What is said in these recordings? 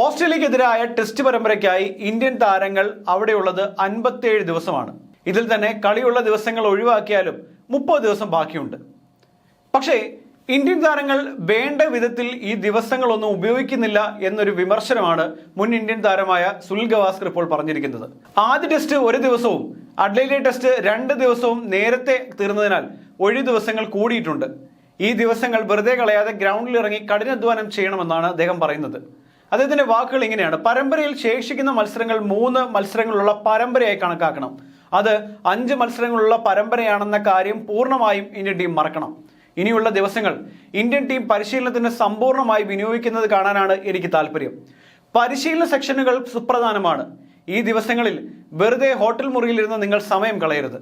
ഓസ്ട്രേലിയക്കെതിരായ test പരമ്പരയ്ക്കായി Indian താരങ്ങൾ അവിടെയുള്ളത് അൻപത്തിയേഴ് ദിവസമാണ്. ഇതിൽ തന്നെ കളിയുള്ള ദിവസങ്ങൾ ഒഴിവാക്കിയാലും മുപ്പത് ദിവസം ബാക്കിയുണ്ട്. പക്ഷേ ഇന്ത്യൻ താരങ്ങൾ വേണ്ട വിധത്തിൽ ഈ ദിവസങ്ങളൊന്നും ഉപയോഗിക്കുന്നില്ല എന്നൊരു വിമർശനമാണ് മുൻ ഇന്ത്യൻ താരമായ സുനിൽ ഗവാസ്കർ ഇപ്പോൾ പറഞ്ഞിരിക്കുന്നത്. ആദ്യ ടെസ്റ്റ് ഒരു ദിവസവും അഡ്ലൈലെ ടെസ്റ്റ് രണ്ട് ദിവസവും നേരത്തെ തീർന്നതിനാൽ ഒഴി ദിവസങ്ങൾ കൂടിയിട്ടുണ്ട്. ഈ ദിവസങ്ങൾ വെറുതെ കളയാതെ ഗ്രൗണ്ടിൽ ഇറങ്ങി കഠിനാധ്വാനം ചെയ്യണമെന്നാണ് അദ്ദേഹം പറയുന്നത്. അദ്ദേഹത്തിന്റെ വാക്കുകൾ ഇങ്ങനെയാണ്. പരമ്പരയിൽ ശേഷിക്കുന്ന മത്സരങ്ങൾ മൂന്ന് മത്സരങ്ങളുള്ള പരമ്പരയായി കണക്കാക്കണം. അത് അഞ്ച് മത്സരങ്ങളുള്ള പരമ്പരയാണെന്ന കാര്യം പൂർണമായും ഇന്ത്യൻ ടീം മറക്കണം. ഇനിയുള്ള ദിവസങ്ങൾ ഇന്ത്യൻ ടീം പരിശീലനത്തിന് സമ്പൂർണമായി വിനിയോഗിക്കുന്നത് കാണാനാണ് എനിക്ക് താല്പര്യം പരിശീലന സെക്ഷനുകൾ സുപ്രധാനമാണ്. ഈ ദിവസങ്ങളിൽ വെറുതെ ഹോട്ടൽ മുറിയിലിരുന്ന് നിങ്ങൾ സമയം കളയരുത്.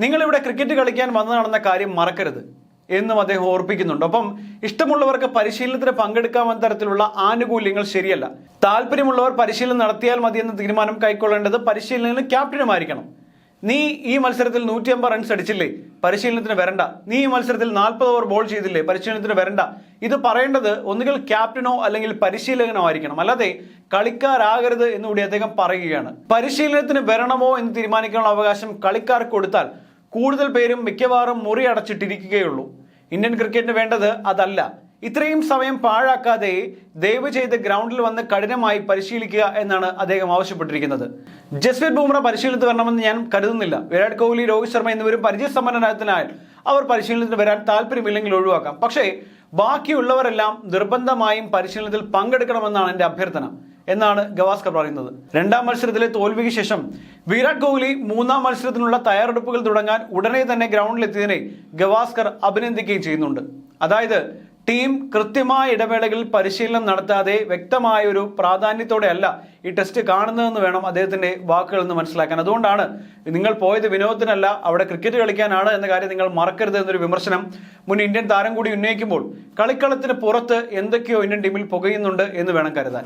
നിങ്ങളിവിടെ ക്രിക്കറ്റ് കളിക്കാൻ വന്നതാണെന്ന കാര്യം മറക്കരുത്. എന്നും അദ്ദേഹം ഓർപ്പിക്കുന്നുണ്ട്. അപ്പം ഇഷ്ടമുള്ളവർക്ക് പരിശീലനത്തിന് പങ്കെടുക്കാമെന്ന തരത്തിലുള്ള ആനുകൂല്യങ്ങൾ ശരിയല്ല. താല്പര്യമുള്ളവർ പരിശീലനം നടത്തിയാൽ മതി എന്ന തീരുമാനം കൈക്കൊള്ളേണ്ടത് പരിശീലനത്തിന് ക്യാപ്റ്റനുമായിരിക്കണം. നീ ഈ മത്സരത്തിൽ നൂറ്റി അമ്പത് റൺസ് അടിച്ചില്ലേ? പരിശീലനത്തിന് വരണ്ട. നീ ഈ മത്സരത്തിൽ നാൽപ്പത് ഓവർ ബോൾ ചെയ്തില്ലേ? പരിശീലനത്തിന് വരണ്ട. ഇത് പറയേണ്ടത് ഒന്നുകിൽ ക്യാപ്റ്റനോ അല്ലെങ്കിൽ പരിശീലകനോ ആയിരിക്കണം. അല്ലാതെ കളിക്കാരാകരുത് എന്നുകൂടി അദ്ദേഹം പറയുകയാണ്. പരിശീലനത്തിന് വരണമോ എന്ന് തീരുമാനിക്കാനുള്ള അവകാശം കളിക്കാർക്ക് കൊടുത്താൽ കൂടുതൽ പേരും മിക്കവാറും മുറി അടച്ചിട്ടിരിക്കുകയുള്ളൂ. ഇന്ത്യൻ ക്രിക്കറ്റിന് വേണ്ടത് അതല്ല. ഇത്രയും സമയം പാഴാക്കാതെ ദയവ് ചെയ്ത് ഗ്രൗണ്ടിൽ വന്ന് കഠിനമായി പരിശീലിക്കുക എന്നാണ് അദ്ദേഹം ആവശ്യപ്പെട്ടിരിക്കുന്നത്. ജസ്വീർ ബുംറ പരിശീലനത്തിൽ വരണമെന്ന് ഞാൻ കരുതുന്നില്ല. വിരാട് കോഹ്ലി രോഹിത് ശർമ്മ എന്നിവരും പരിചയസമ്പന്നരായതിനാൽ അവർ പരിശീലനത്തിന് വരാൻ താല്പര്യമില്ലെങ്കിൽ ഒഴിവാക്കാം. പക്ഷേ ബാക്കിയുള്ളവരെല്ലാം നിർബന്ധമായും പരിശീലനത്തിൽ പങ്കെടുക്കണമെന്നാണ് എന്റെ അഭ്യർത്ഥന. എന്നാണ് ഗവാസ്കർ പറയുന്നത്. രണ്ടാം മത്സരത്തിലെ തോൽവിക്ക് ശേഷം വിരാട് കോഹ്ലി മൂന്നാം മത്സരത്തിനുള്ള തയ്യാറെടുപ്പുകൾ തുടങ്ങാൻ ഉടനെ തന്നെ ഗ്രൗണ്ടിലെത്തിയതിനെ ഗവാസ്കർ അഭിനന്ദിക്കുകയും ചെയ്യുന്നുണ്ട്. അതായത് ടീം കൃത്യമായ ഇടവേളകളിൽ പരിശീലനം നടത്താതെ വ്യക്തമായ ഒരു പ്രാധാന്യത്തോടെ അല്ല ഈ ടെസ്റ്റ് കാണുന്നതെന്ന് വേണം അദ്ദേഹത്തിന്റെ വാക്കുകളിൽ നിന്ന് മനസ്സിലാക്കാൻ. അതുകൊണ്ടാണ് നിങ്ങൾ പോയത് വിനോദത്തിനല്ല അവിടെ ക്രിക്കറ്റ് കളിക്കാനാണ് എന്ന കാര്യം നിങ്ങൾ മറക്കരുത് എന്നൊരു വിമർശനം മുൻ ഇന്ത്യൻ താരം കൂടി ഉന്നയിക്കുമ്പോൾ കളിക്കളത്തിന് പുറത്ത് എന്തൊക്കെയോ ഇന്ത്യൻ ടീമിൽ പുകയുന്നുണ്ട് എന്ന് വേണം കരുതാൻ.